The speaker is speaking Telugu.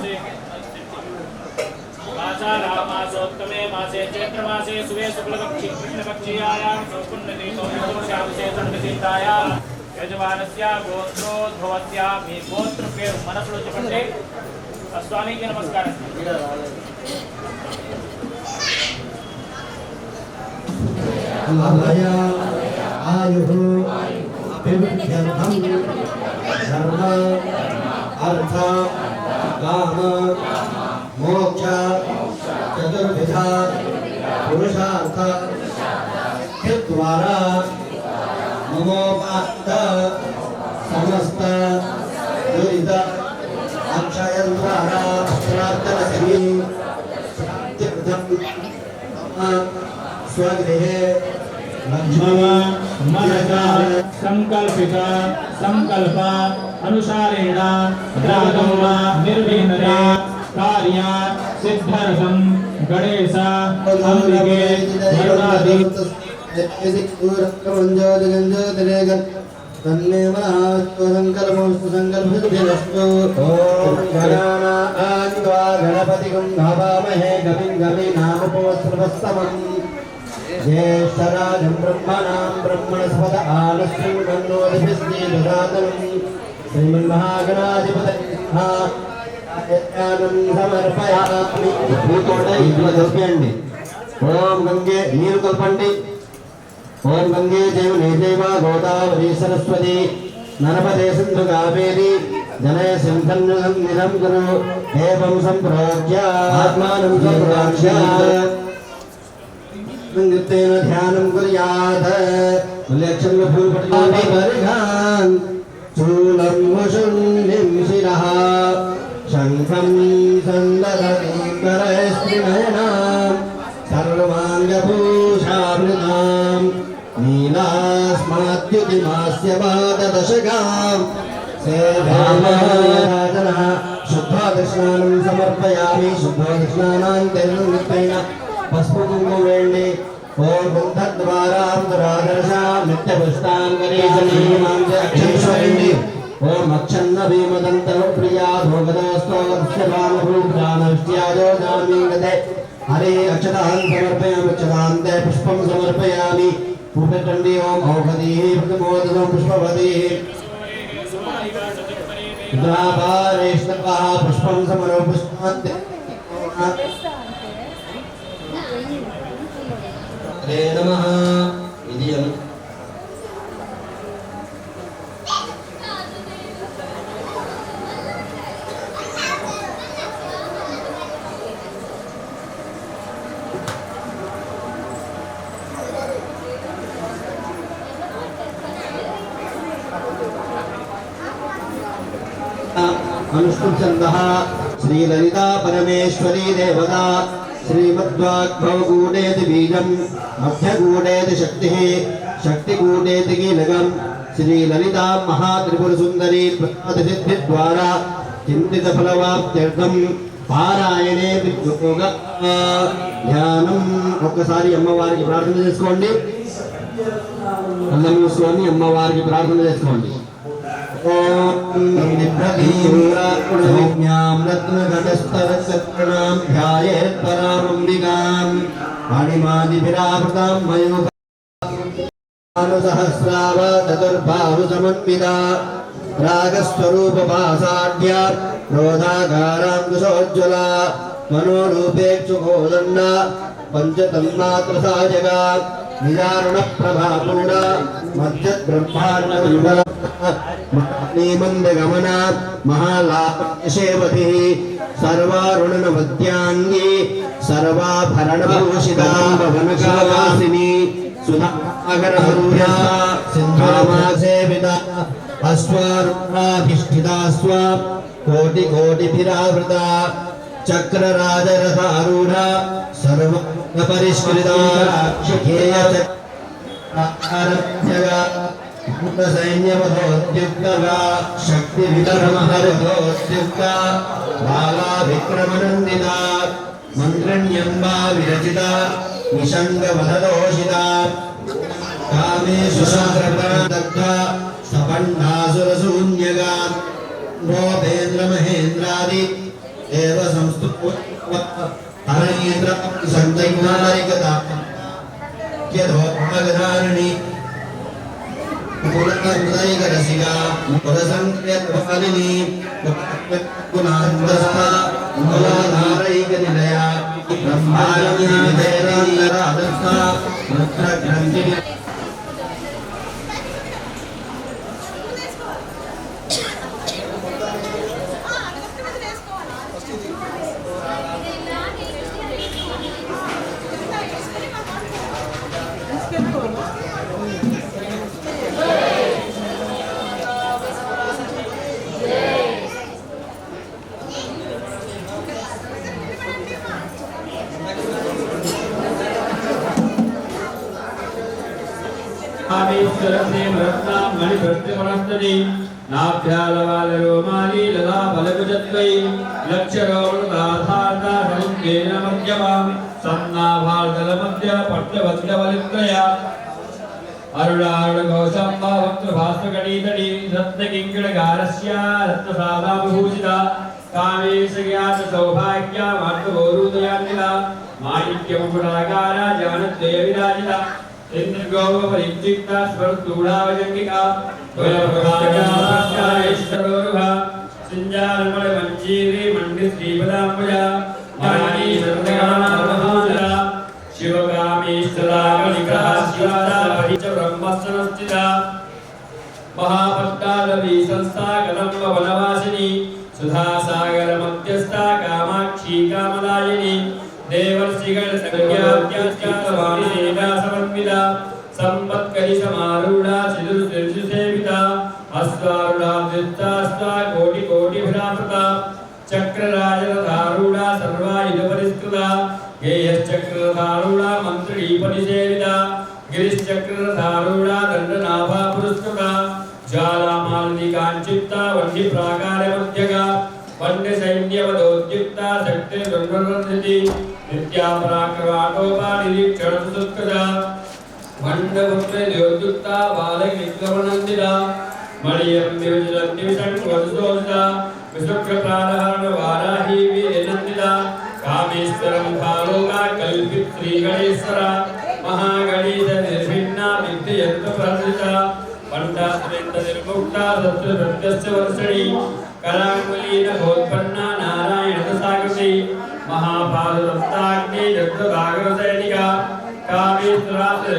मासे वाचा रामासोत्तमे मासे, चैत्रमासे सुवे शुक्लपक्षि, कृष्णपक्षीयायां सौपुण्यदीपोषांसे दण्डचिन्तायां यजमानस्य गोत्रोद्भवस्यापि गोत्रपेर् मनसुलो च पण्डे स्वामीजी नमस्कारः। लय आयुः विविध्यर्थं धर्म, अर्थ काम मोक्ष, चतुर्विधा, पुरुषार्थ द्वारा ममोपात समस्त, दुरित अक्षयद्वारा प्रार्थनसमी स्वगृहे मम मनसा संकल्पिता, संकल्पा మమ మనస సంకల్పిత సంకల్ప అనుసారేణ రాగం నిర్విఘ్నత కార్య సిద్ధార్థం గణేశ అంబికే వరుణాది గణపతిగం భావామహే గవిం గవినాముపవస్త్రవస్తమం జ్యేష్ఠరాజం బ్రహ్మణాం బ్రహ్మణస్పద ఆనశ్రీమన్నోదిభిస్తి దదాతనం శ్రీమన్మహాగణాధిపతి సమర్పయామి ఓం గంగే నీరు కలపండి. ఓం గంగే జైవ నేజైవ గోదావరి సరస్వతి. నర్మదే సింధు కావేరి. జనయ సింధన్యుగం నిరం గురు. ఏవం సంప్రోక్య ఆత్మానం సంప్రోక్య నృత్యేన ధ్యానం కుర్యాత్. లక్ష్యంలో పూలు పట్టుకోండి పరిఘాన్ చూలం ముషున్నిం శిరః శంఖం సందరనీకరస్త్రినయనాం సర్వాంగభూషామృతాం నీలాస్మాద్యుతిమాస్య పాదదశగాం సేవామరాజన శుద్ధాదర్శనానం సమర్పయామి శుద్ధాదర్శనానాంతైన పసుపు కుంకుమ వేయండి ఓం కుంఠద్వారాంతరాదర్శ నిత్య పుష్టాంగరీజనీమాంస అక్షేశ్వరండి ఓం అక్షన్న భీమదంతర ప్రియా భోగదోస్తోత్స్యమానభూతానష్ట్యాజో జామీగతే హరే అక్షతాన్ సమర్పయామి అక్షతాంతే పుష్పం సమర్పయామి పూపెట్టండి ఓం ఔషధీ श्रीगुरुभ्ये नमः। इदियं अनुष्टुछन्दः श्रीललिता परमेश्वरी देवता। నమః ఇది అను అనుష్ఠుచందః శ్రీలలితా పరమేశ్వరీ దేవతా శ్రీమద్వాగ్భవగూడేతి బీజం మధ్యగూడేతి శక్తిः శక్తిగూడేతి కీలకం. శ్రీలలితా మహాత్రిపురసుందరీ ప్రసాదసిద్ధిద్వారా చింతితఫలవాప్త్యర్థం పారాయణే యోగ ధ్యానం. ఒక్కసారి అమ్మవారికి ప్రార్థన చేసుకోండి. అల్లమ్మ స్వామి అమ్మవారికి ప్రార్థన చేసుకోండి. జ్ఞాం రత్నఘటస్థరచక్రణాం ధ్యాయేత్ పరామంబికాం పాణిమాదిభిరావృతాం మయూఖ సహస్రావ చతుర్బాహు సమన్విత రాగస్వరూపపాసాఢ్య క్రోధాకారాంకుశోజ్వల మనోరూపేక్షుకోదండ పంచతన్మాత్ర సాజగా నిజారుణ ప్రభాపూడ మధ్య బ్రహ్మాండ మందగమన మహాలాభేవతి సర్వారుణనవద్యాంగి సర్వాభరణభూషితాంబవనకావాసిని సుధాగరహృదయా సింధామాసేవిత అశ్వారుణాధిష్ఠితా స్వ కోటి కోటిభిరావృత చక్రరాజరథారూఢ సర్వ పరిష్కృత సైన్యవధోద్యుక్తగా శక్తి వికర్మహరితోద్యుక్త బాలా విక్రమనందిత మంత్రణ్యంబా విరచిత నిషంగవధదోషిత అరయేత్ర సంతైనారికత యదో మగధారిణి పునర్హృదయక రసిగా పదసంఖ్యత్వాలిని పునర్హృదస్థ మూలాధారైక నిలయ బ్రహ్మానంద నిలయ రాధస్థ రుద్ర గ్రంథి ఆమేశ్వరస్నేమ రత్నాం మణిభృత్యమనస్తని నాభ్యాలవాల రోమాలి లలా బలగుజత్వై లక్ష్యరోమృతాధార్త సలింగేన మధ్యమాం సన్నాభార్దల మధ్య పట్లవత్యవలిత్రయ అరుణారుణ గౌసంబా వక్త భాస్వగణీతడి రత్న కింకణ గారస్య రత్న సాదాభూషిత విరాజిత మంజీరి మండి శ్రీపదాంబుజ జానీ సర్వగానామహాజ శివకామేశ్వరా కళికా శివదా పరిచ బ్రహ్మస్థనస్థిత మహాపట్టాలవి సంస్థా కదంబ వనవాసిని సుధాసాగర మధ్యస్థ కామాక్షి కామదాయిని దేవర్షిగణ సంజ్ఞాత్యాత్యాతవాణి సేనా సమన్విత సంపత్కరి సమారూఢ సిదురు శిర్షు సేవిత అశ్వారుఢా దిత్తాశ్వా కోటి కోటి భ్రాతృత చక్రరాజరథారూఢ సర్వాయుధ పరిష్కృత గేయశ్చక్రరథారూఢ మంత్రీ పరిసేవిత గిరిశ్చక్రరథారూఢ దండనాభా పురస్కృత జ్వాలామాలిని కాంచిత్త వండి ప్రాకార మధ్యగా వండి సైన్యవదోద్యుక్త శక్తి బ్రహ్మవర్ధి నిత్యా పరాక్రమాటోపా నిరీక్షణ సుత్కృత మండపుత్రోద్యుక్త బాలకి విక్రమనందిత మణియం విభజనంతి విషంక్రోషిత విశుక్ర ప్రాణహరణ వారాహి కామేశ్వరం భాలోకా కల్పిత్ శ్రీ గణేశ్వర మహాగణేశ నిర్భిన్న విద్యయంత ప్రసిత పండాశ్రేంత నిర్ముక్త శత్రు వర్షణి కళాంగులీన భోత్పన్న నారాయణ సాగతి. మహాభారతాగ్ని జగ్గాగర సైనిక కామేశ్వరాశ్ర